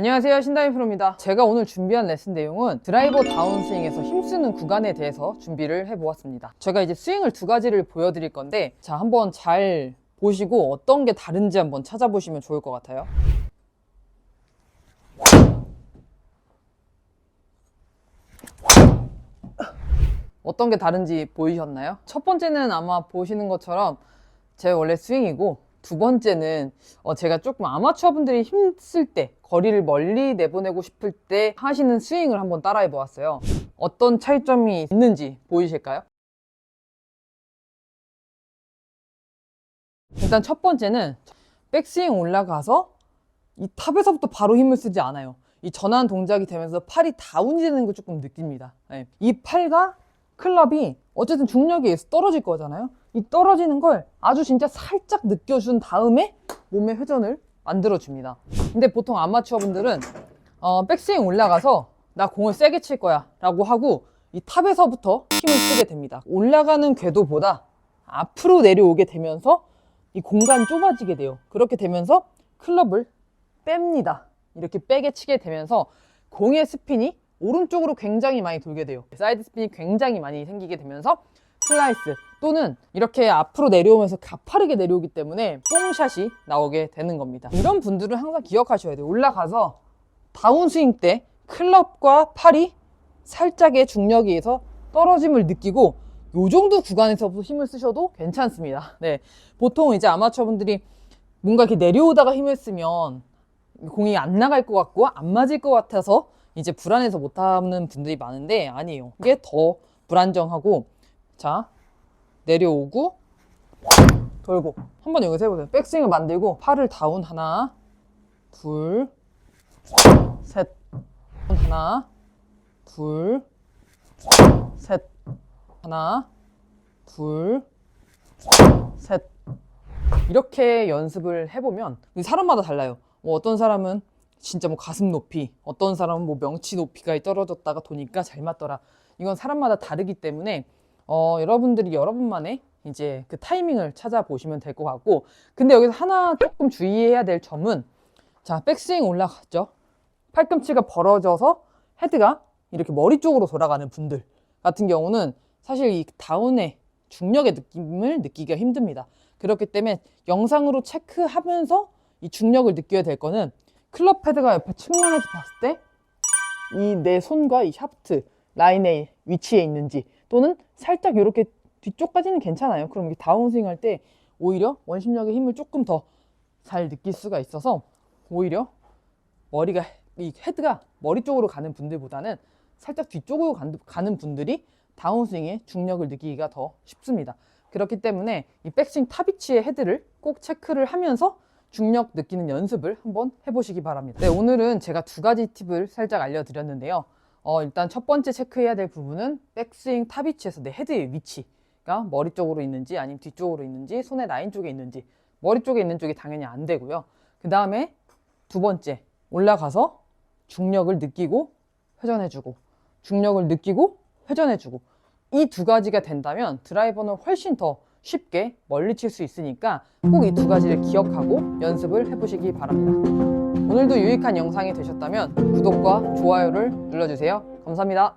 안녕하세요 신다이 프로입니다. 제가 오늘 준비한 레슨 내용은 드라이버 다운스윙에서 힘쓰는 구간에 대해서 준비를 해보았습니다. 제가 이제 스윙을 두 가지를 보여드릴 건데 자 한번 잘 보시고 어떤 게 다른지 한번 찾아보시면 좋을 것 같아요. 어떤 게 다른지 보이셨나요? 첫 번째는 아마 보시는 것처럼 제 원래 스윙이고 두 번째는 어, 제가 조금 아마추어 분들이 힘쓸 때 거리를 멀리 내보내고 싶을 때 하시는 스윙을 한번 따라해 보았어요. 어떤 차이점이 있는지 보이실까요? 일단 첫 번째는 백스윙 올라가서 이 탑에서부터 바로 힘을 쓰지 않아요. 이 전환 동작이 되면서 팔이 다운이 되는 걸 조금 느낍니다. 네. 이 팔과 클럽이 어쨌든 중력에 의해서 떨어질 거잖아요. 이 떨어지는 걸 아주 진짜 살짝 느껴준 다음에 몸의 회전을 만들어줍니다. 근데 보통 아마추어 분들은 어, 백스윙 올라가서 나 공을 세게 칠 거야 라고 하고 이 탑에서부터 힘을 쓰게 됩니다. 올라가는 궤도보다 앞으로 내려오게 되면서 이 공간이 좁아지게 돼요. 그렇게 되면서 클럽을 뺍니다. 이렇게 빼게 치게 되면서 공의 스핀이 오른쪽으로 굉장히 많이 돌게 돼요. 사이드 스핀이 굉장히 많이 생기게 되면서 슬라이스 또는 이렇게 앞으로 내려오면서 가파르게 내려오기 때문에 뽕샷이 나오게 되는 겁니다. 이런 분들은 항상 기억하셔야 돼요. 올라가서 다운스윙 때 클럽과 팔이 살짝의 중력에 의해서 떨어짐을 느끼고 요 정도 구간에서부터 힘을 쓰셔도 괜찮습니다. 네. 보통 이제 아마추어 분들이 뭔가 이렇게 내려오다가 힘을 쓰면 공이 안 나갈 것 같고 안 맞을 것 같아서 이제 불안해서 못 하는 분들이 많은데 아니에요. 이게 더 불안정하고 자 내려오고 돌고 한 번 여기서 해보세요. 백스윙을 만들고 팔을 다운 하나 둘 셋 하나 둘 셋 하나 둘 셋 이렇게 연습을 해보면 사람마다 달라요. 뭐 어떤 사람은 진짜 뭐 가슴 높이, 어떤 사람은 뭐 명치 높이가 떨어졌다가 도니까 잘 맞더라. 이건 사람마다 다르기 때문에 어, 여러분들이 여러분만의 이제 그 타이밍을 찾아보시면 될 것 같고 근데 여기서 하나 조금 주의해야 될 점은 자 백스윙 올라갔죠? 팔꿈치가 벌어져서 헤드가 이렇게 머리 쪽으로 돌아가는 분들 같은 경우는 사실 이 다운의 중력의 느낌을 느끼기가 힘듭니다. 그렇기 때문에 영상으로 체크하면서 이 중력을 느껴야 될 거는 클럽 헤드가 옆에 측면에서 봤을 때 이 내 손과 이 샤프트 라인의 위치에 있는지 또는 살짝 이렇게 뒤쪽까지는 괜찮아요. 그럼 이게 다운스윙 할 때 오히려 원심력의 힘을 조금 더 잘 느낄 수가 있어서 오히려 머리가 이 헤드가 머리 쪽으로 가는 분들보다는 살짝 뒤쪽으로 간- 가는 분들이 다운스윙의 중력을 느끼기가 더 쉽습니다. 그렇기 때문에 이 백스윙 탑위치의 헤드를 꼭 체크를 하면서 중력 느끼는 연습을 한번 해보시기 바랍니다. 네, 오늘은 제가 두 가지 팁을 살짝 알려드렸는데요. 어, 일단 첫 번째 체크해야 될 부분은 백스윙 탑 위치에서 내 헤드의 위치가 머리 쪽으로 있는지 아니면 뒤쪽으로 있는지 손의 라인 쪽에 있는지 머리 쪽에 있는 쪽이 당연히 안 되고요. 그 다음에 두 번째 올라가서 중력을 느끼고 회전해주고 중력을 느끼고 회전해주고 이 두 가지가 된다면 드라이버는 훨씬 더 쉽게 멀리 칠 수 있으니까 꼭 이 두 가지를 기억하고 연습을 해보시기 바랍니다. 오늘도 유익한 영상이 되셨다면 구독과 좋아요를 눌러주세요. 감사합니다.